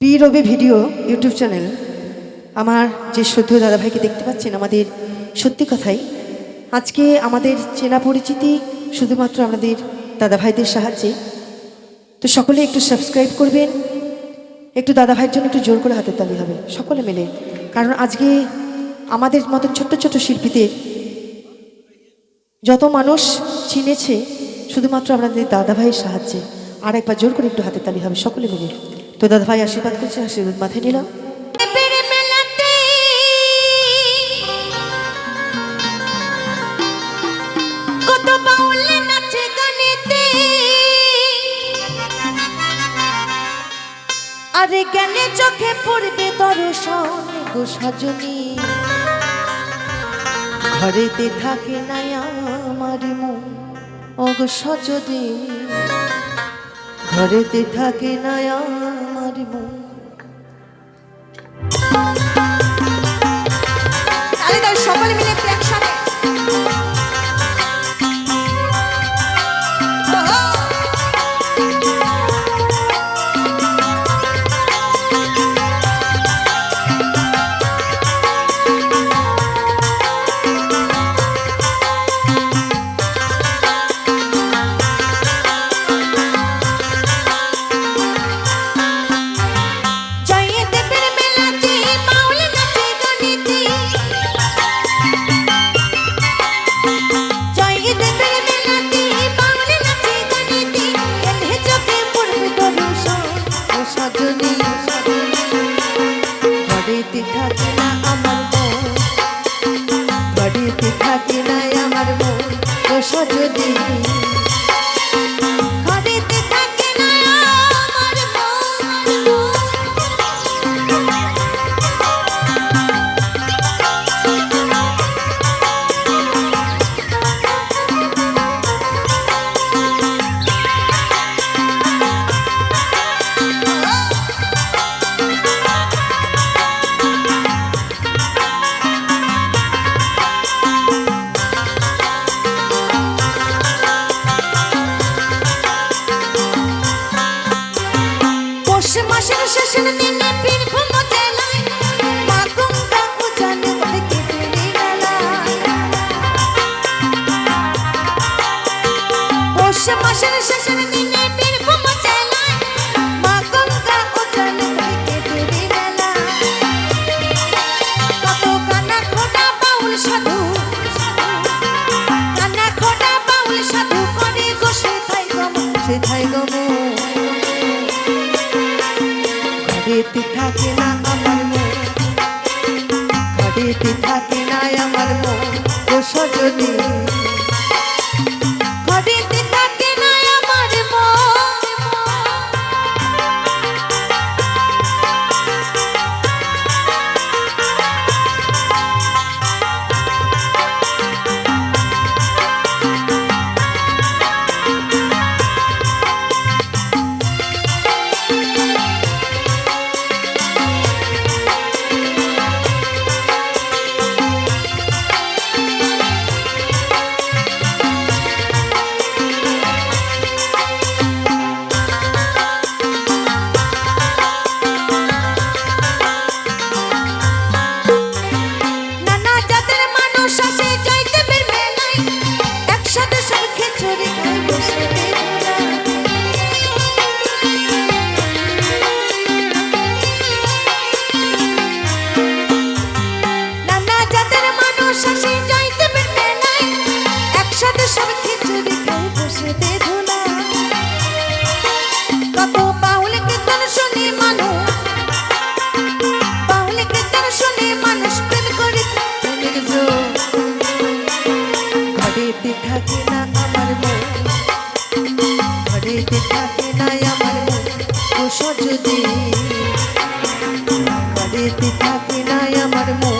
P Rabi video YouTube channel. আমার যে শ্রদ্ধ দাদাভাইকে দেখতে পাচ্ছেন, আমাদের সত্যি কথাই, আজকে আমাদের চেনা পরিচিতি শুধুমাত্র আমাদের দাদাভাইদের সাহায্যে। তো সকলে একটু সাবস্ক্রাইব করবেন, একটু দাদাভাইয়ের জন্য একটু জোর করে হাতের তালি হবে, সকলে মিলে। কারণ আজকে আমাদের মতো ছোট্ট ছোট্ট শিল্পীদের যত মানুষ চিনেছে, শুধুমাত্র আমাদের দাদাভাইয়ের সাহায্যে। আর একবার জোর করে একটু হাতে তালি হবে, সকলে মিলে। তো দাদা ভাই আশীর্বাদ করছে, আশীর্বাদ মাথায় নিলাম। আরে জ্ঞানে চোখে পড়বে দর্শন গো সজনী। ঘরেতে থাকে না আমার মন, অগো সজদে ঘরেতে থাকে না আমার সজনী শেষের দিনে পৌষ মাসের শেষের দিনে জেলায় ঘরেতে থাকে না আমার মন। ঘরেতে থাকে না আমার মন। ও সজনী। ঘরেতে জোর। ঘরেতে থাকে না আমার মন